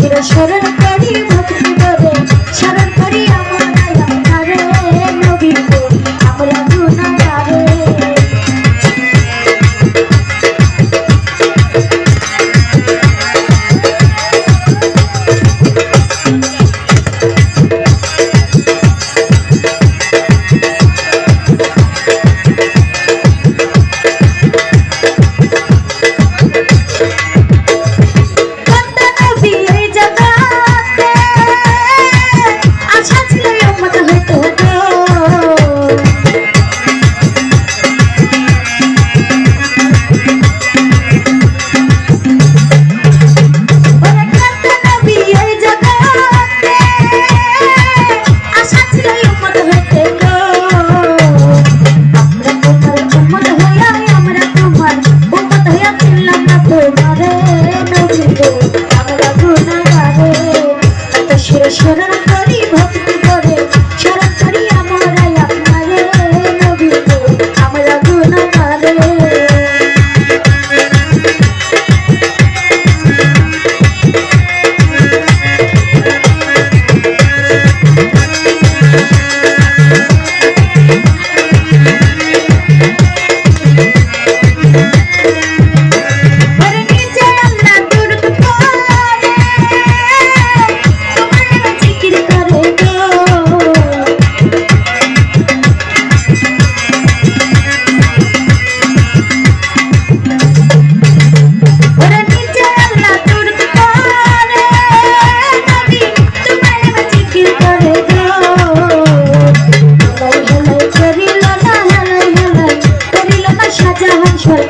সেরা সরের শরণ করি ভক্ত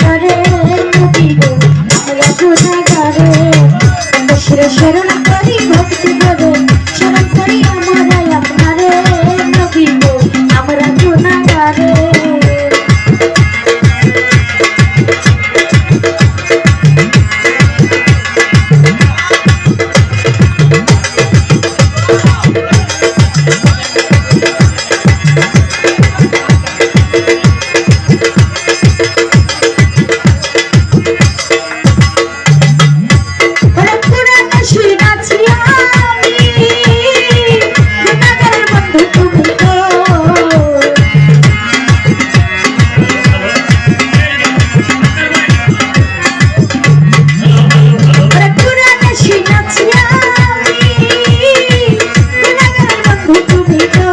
করে নদী গো রসুনা করে শির শরণ তুমি